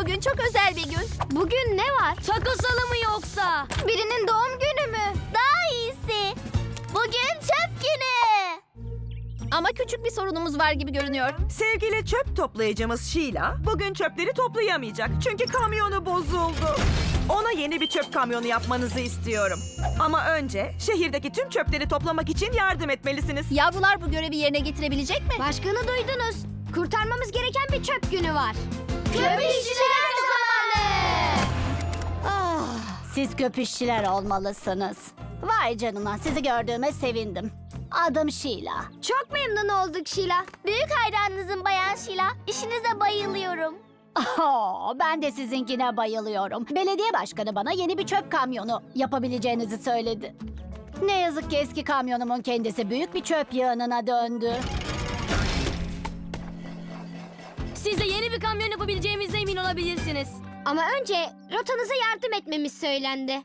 Bugün çok özel bir gün. Bugün ne var? Takosalı mı yoksa? Birinin doğum günü mü? Daha iyisi. Bugün çöp günü. Ama küçük bir sorunumuz var gibi görünüyor. Sevgili çöp toplayıcımız Sheila bugün çöpleri toplayamayacak çünkü kamyonu bozuldu. Ona yeni bir çöp kamyonu yapmanızı istiyorum. Ama önce şehirdeki tüm çöpleri toplamak için yardım etmelisiniz. Yavrular bu görevi yerine getirebilecek mi? Başkanı duydunuz. Kurtarmamız gereken bir çöp günü var. Köpüşçüler zamanı! Ah, siz köpüşçüler olmalısınız. Vay canına sizi gördüğüme sevindim. Adım Sheila. Çok memnun olduk Şila. Büyük hayranınızın Bayan Şila. İşinize bayılıyorum. Oh, ben de sizinkine bayılıyorum. Belediye başkanı bana yeni bir çöp kamyonu yapabileceğinizi söyledi. Ne yazık ki eski kamyonumun kendisi büyük bir çöp yığınına döndü. Size yeni bir kamyon yapabileceğimize emin olabilirsiniz. Ama önce rotanıza yardım etmemiz söylendi.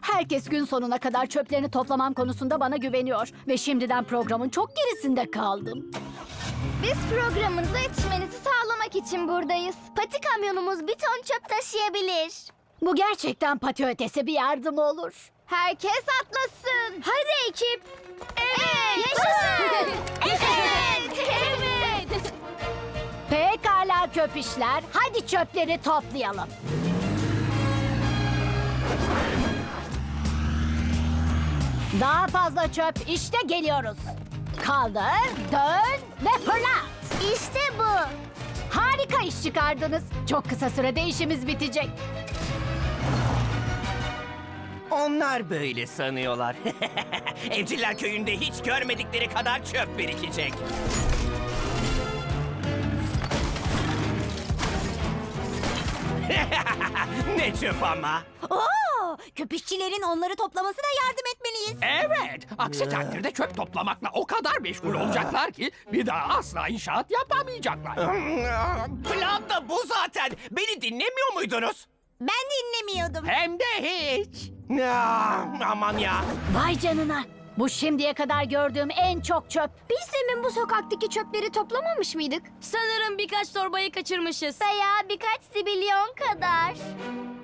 Herkes gün sonuna kadar çöplerini toplamam konusunda bana güveniyor. Ve şimdiden programın çok gerisinde kaldım. Biz programınıza yetişmenizi sağlamak için buradayız. Pati kamyonumuz bir ton çöp taşıyabilir. Bu gerçekten pati ötesi bir yardım olur. Herkes atlasın. Hadi ekip. Evet. Yaşasın. Evet. Köpüşler, hadi çöpleri toplayalım. Daha fazla çöp, işte geliyoruz. Kaldır, dön ve fırlat. İşte bu. Harika iş çıkardınız. Çok kısa sürede işimiz bitecek. Onlar böyle sanıyorlar. Evciller köyünde hiç görmedikleri kadar çöp birikecek. ne çöp ama. Oo, köpüşçilerin onları toplamasına yardım etmeliyiz. Evet. Aksi takdirde çöp toplamakla o kadar meşgul olacaklar ki bir daha asla inşaat yapamayacaklar. Plan da bu zaten. Beni dinlemiyor muydunuz? Ben dinlemiyordum. Hem de hiç. Ah, aman ya. Vay canına. Bu şimdiye kadar gördüğüm en çok çöp. Biz demin bu sokaktaki çöpleri toplamamış mıydık? Sanırım birkaç torbayı kaçırmışız. Veya birkaç zibilyon kadar.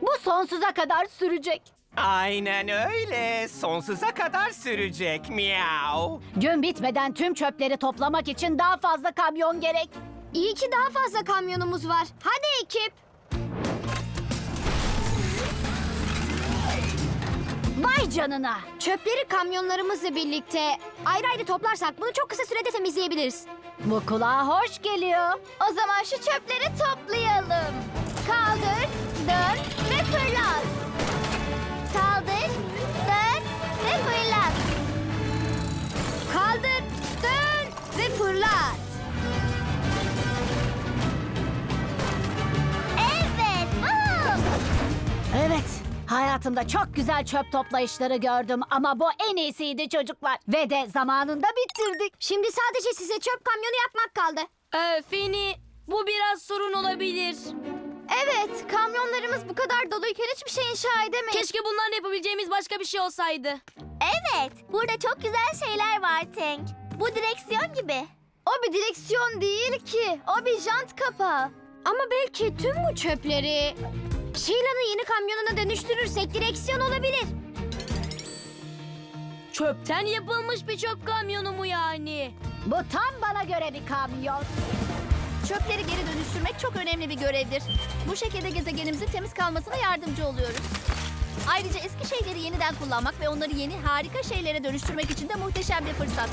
Bu sonsuza kadar sürecek. Aynen öyle. Sonsuza kadar sürecek. Miau. Gün bitmeden tüm çöpleri toplamak için daha fazla kamyon gerek. İyi ki daha fazla kamyonumuz var. Hadi ekip. Canına. Çöpleri kamyonlarımızla birlikte ayrı ayrı toplarsak bunu çok kısa sürede temizleyebiliriz. Bu kulağa hoş geliyor. O zaman şu çöpleri toplayalım. Kaldır, dön ve fırlat. Kaldır, dön ve fırlat. Kaldır, dön ve fırlat. Evet. woo! Evet. Hayatımda çok güzel çöp toplayışları gördüm ama bu en iyisiydi çocuklar. Ve de zamanında bitirdik. Şimdi sadece size çöp kamyonu yapmak kaldı. Ee, Fini, bu biraz sorun olabilir. Evet, kamyonlarımız bu kadar doluyken hiçbir şey inşa edemeyiz. Keşke bundan yapabileceğimiz başka bir şey olsaydı. Evet, burada çok güzel şeyler var Tank. Bu direksiyon gibi. O bir direksiyon değil ki. O bir jant kapağı. Ama belki tüm bu çöpleri Sheila'nın yeni kamyonuna dönüştürürsek direksiyon olabilir. Çöpten yapılmış bir çöp kamyonu mu yani? Bu tam bana göre bir kamyon. Çöpleri geri dönüştürmek çok önemli bir görevdir. Bu şekilde gezegenimizin temiz kalmasına yardımcı oluyoruz. Ayrıca eski şeyleri yeniden kullanmak ve onları yeni harika şeylere dönüştürmek için de muhteşem bir fırsat.